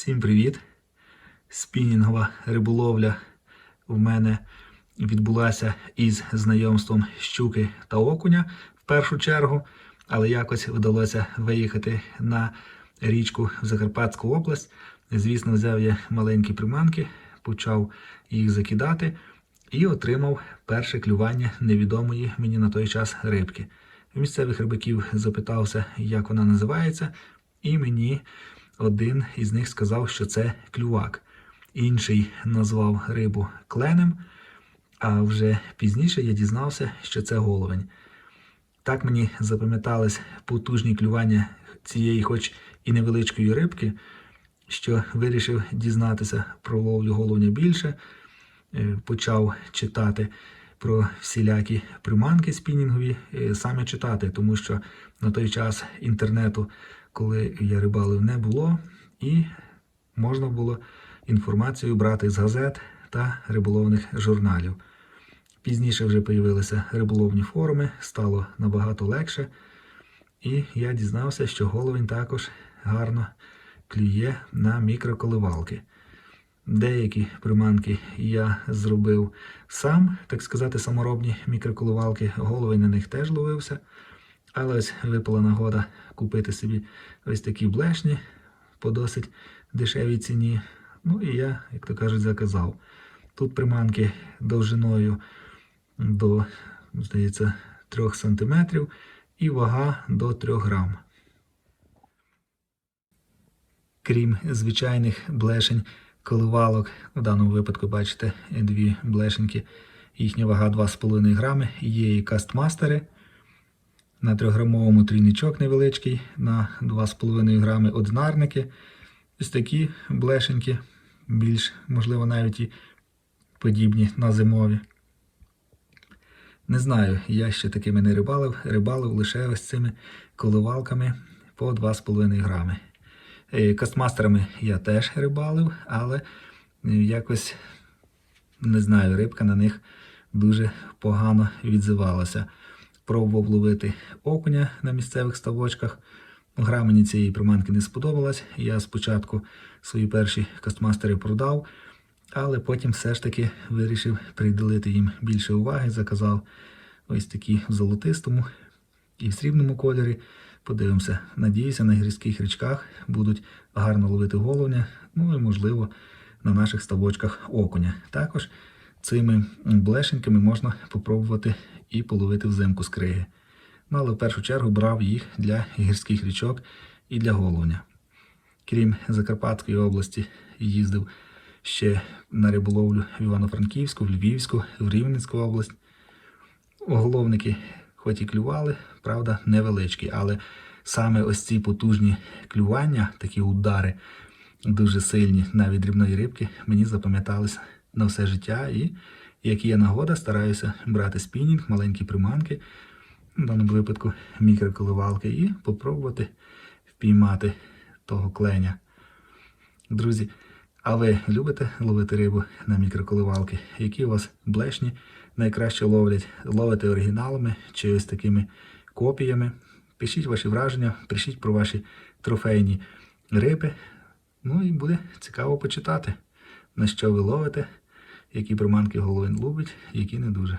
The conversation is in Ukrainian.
Всім привіт! Спінінгова риболовля в мене відбулася із знайомством щуки та окуня в першу чергу, але якось вдалося виїхати на річку в Закарпатську область. Звісно, взяв я маленькі приманки, почав їх закидати і отримав перше клювання невідомої мені на той час рибки. В місцевих рибаків запитався, як вона називається, і мені один із них сказав, що це клювак. Інший назвав рибу кленем, а вже пізніше я дізнався, що це головень. Так мені запам'ятались потужні клювання цієї, хоч і невеличкої рибки, що вирішив дізнатися про ловлю головня більше, Е, почав читати про всілякі приманки спінінгові, е, саме читати, тому що на той час інтернету, коли я рибалив, не було, і можна було інформацію брати з газет та риболовних журналів. Пізніше вже появилися риболовні форуми, стало набагато легше, і я дізнався, що головень також гарно клює на мікроколивалки. Деякі приманки я зробив сам, так сказати, саморобні мікроколивалки. Головень на них теж ловився. Але ось випала нагода купити собі ось такі блешні по досить дешевій ціні. Ну і я, як то кажуть, заказав. Тут приманки довжиною до, здається, 3 см і вага до 3 грам. Крім звичайних блешень коливалок, в даному випадку, бачите, дві блешеньки, їхня вага 2,5 грами, є і кастмастери. На 3-грамовому трійничок невеличкий, на 2,5 грами одинарники. Ось такі блешеньки, більш, можливо, навіть і подібні на зимові. Не знаю, я ще такими не рибалив, рибалив лише ось цими коливалками по 2,5 грами. Е, Кастмастерами я теж рибалив, але е, якось не знаю, рибка на них дуже погано відзивалася. Пробував ловити окуня на місцевих ставочках. Гра мені цієї приманки не сподобалась. Я спочатку свої перші кастмастери продав, але потім все ж таки вирішив приділити їм більше уваги. Заказав ось такі в золотистому і в срібному кольорі. Подивимося, надіюся, на гірських річках будуть гарно ловити головня, ну і, можливо, на наших ставочках окуня. Також цими блешеньками можна попробувати і половити взимку з криги. Ну, але в першу чергу брав їх для гірських річок і для головня. Крім Закарпатської області, їздив ще на риболовлю в Івано-Франківську, в Львівську, в Рівненську область. Оголовники хоч і клювали, правда, невеличкі, але саме ось ці потужні клювання, такі удари дуже сильні навіть дрібної рибки, мені запам'яталися на все життя. І як є нагода, стараюся брати спінінг, маленькі приманки, в даному випадку мікроколивалки, і попробувати впіймати того кленя. Друзі, а ви любите ловити рибу на мікроколивалки? Які у вас блешні найкраще ловлять? Ловите оригіналами чи ось такими копіями? Пишіть ваші враження, пишіть про ваші трофейні риби. Ну і буде цікаво почитати, на що ви ловите, які приманки головин любить, які не дуже.